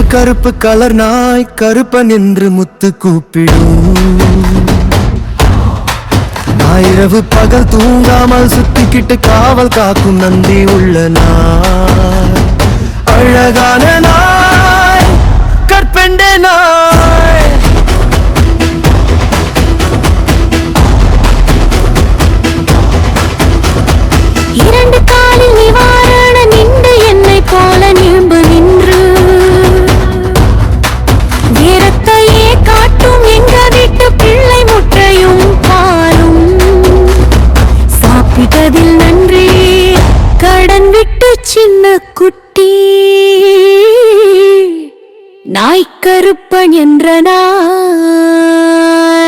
கருப்பு கருப்பு கலர் நாய் கருப்ப நின்று முத்து கூப்பிடும். ஞாயிரவு பகல் தூங்காமல் சுத்திக்கிட்டு காவல் காக்கும் நந்தி உள்ள நாய். அழகான நாய். நன்றி. கடன் விட்டு சின்ன குட்டி. நாய்க்கருப்பன் என்ற நான்.